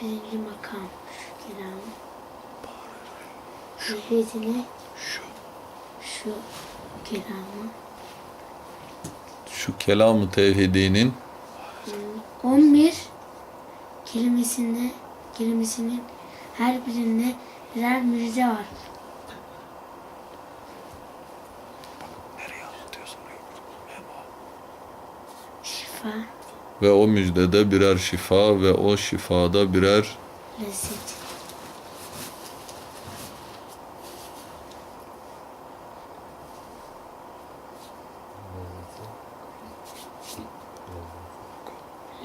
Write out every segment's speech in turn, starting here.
birinci makam şu kelam. Tevhidine Şu, şu kelamı. şu kelamı tevhidinin 11 kelimesinde kelimesinin her birinde birer müjde var. nereye anlatıyorsun? Şifa, Ve o müjdede birer şifa ve o şifada birer lezzet.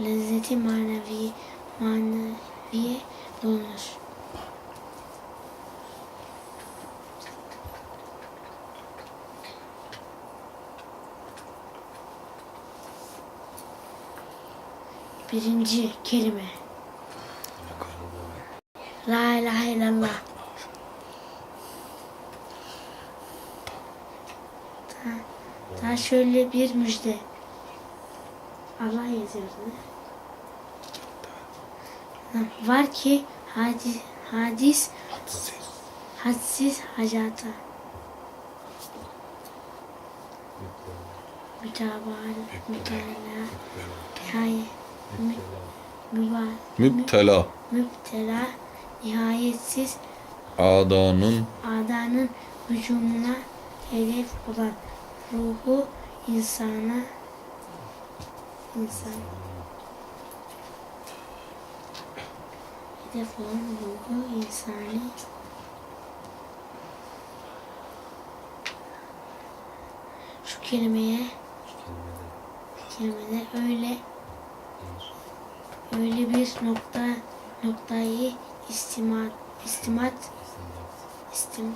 Lezzeti manevi, maneviye bulunur. Birinci kelime. La ilahe illallah. Daha, daha şöyle bir müjde. Allah yazıyordu. Var ki hadis, hadis hadsiz hacata. Mütabal, mütala, nihayet, mü, müba, müptela. Müptela, nihayetsiz. Adanın. Adanın hücumuna hedef olan ruhu insana insan. Hedef olan ruhu insani. Şu kelimeye kelimede öyle öyle bir nokta noktayı istimat istimat istim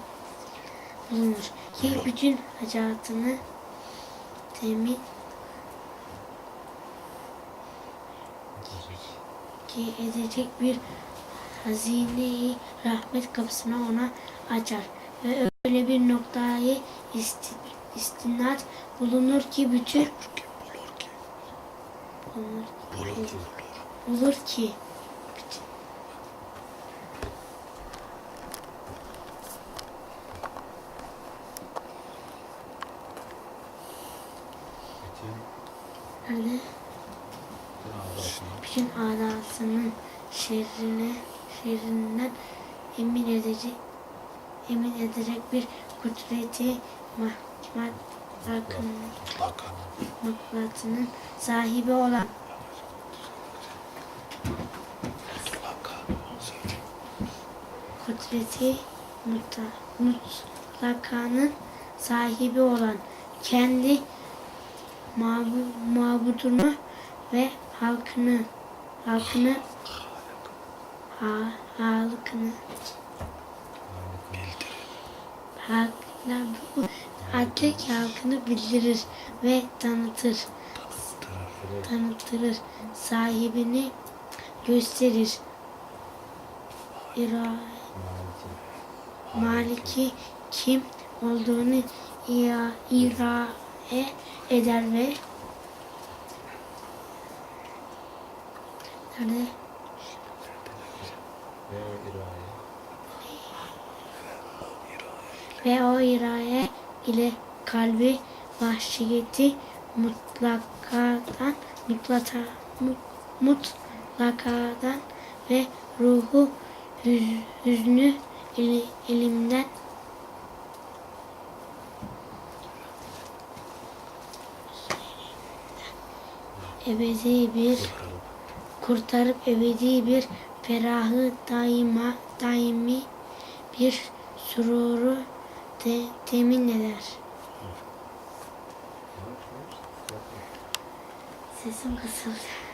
bulunur. Ki bütün hacatını temin ki edecek bir hazineyi rahmet kapısını ona açar. Ve öyle bir noktayı isti, istinat bulunur ki bütün bulunur, bulur ki Nerede? Bütün adasının şerrine, şerrinden emin edecek, emin edecek bir kudreti mahkmat maklatının sahibi olan kudreti mutlakanın sahibi olan kendi mabu, mabudunu ve halkını halkını ha, halkını. Halkına bu artık halkını bildirir ve tanıtır. Tanıtırır. Sahibini gösterir İra, maliki kim olduğunu ia, irae eder ve nerede? Ve o iraye ile kalbi vahşiyeti mutlakadan mutlaka mut- mutlakadan ve ruhu hüznü ili- ilimden ebedi bir kurtarıp ebedi bir ferahı daima daimi bir sururu te, temin eder. Sesim kısıldı.